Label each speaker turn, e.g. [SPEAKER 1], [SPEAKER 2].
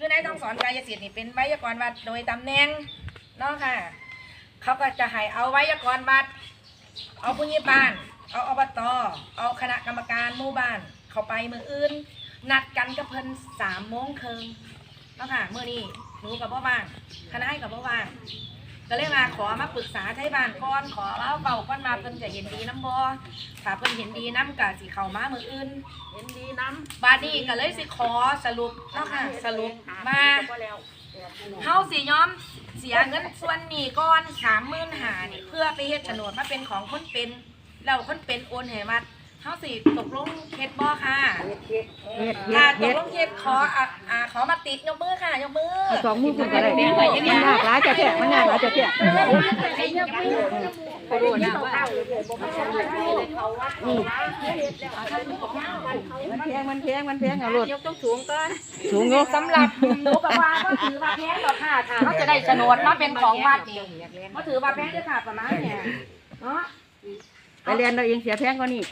[SPEAKER 1] คือนายต้องสอนกายสิทธิ์นี่เป็นไวยากรณ์วัดโดยตำแหน่งเนาะค่ะ เขาก็จะให้เอาไวยากรณ์วัด เอาผู้ใหญ่บ้าน เอาอบต เอาคณะกรรมการหมู่บ้าน เข้าไปมืออื่น นัดกันกับเพิ่นสามโมงครึ่งเนาะค่ะเมื่อนี้หนูกับพ่อบ้างคณะให้กับพ่อบ้าง ก็เลยมาขอมาปรึกษาไทยบ้านก่อนขอมาเบาก่อนมาเพิ่นจะเห็นดีน้ำบ่ถ้าเพิ่นเห็นดีน้ำกะสิเข้ามามื้ออื่น
[SPEAKER 2] เห็นดีน้
[SPEAKER 1] บาดนี้ก็เลยสิขอสรุปเนาะค่ะสรุปมา
[SPEAKER 2] ก็แล้ว
[SPEAKER 1] เฮาสิยอมเสียเงินส่วนนี้ก่อน35,000นี่เพื่อไปเฮ็ดโฉนดมาเป็นของคนเป็นแล้วคนเป็นโอนให้วัดเฮาสิตกลงเฮ็ดบ่ค่ะ
[SPEAKER 3] เฮ็ด
[SPEAKER 1] ถ้า
[SPEAKER 3] เฮ็ด
[SPEAKER 1] ตกลงเฮ็ดขออะอ่า ขอมาติดยกมือค่ะยกมือ
[SPEAKER 3] เอาสองมือคุณก็ได้มันยากหลายจะแท้มันยากหลายจะแท้มันแพงมันแพงมันแพงเอารถ
[SPEAKER 2] ยกต้องสูงก่อน
[SPEAKER 3] สูงอยู่
[SPEAKER 1] สำหรับหนูกับว่าก็ถือว่าแพงดอกค่ะค่ะเขาจะได้โฉนดมาเป็นของวัดนี่ก็ถือว่าแพงด้วยค่ะประมาณเนี่ยเนาะ
[SPEAKER 3] ไปเรียนเราเองเสียแพงกว่านี้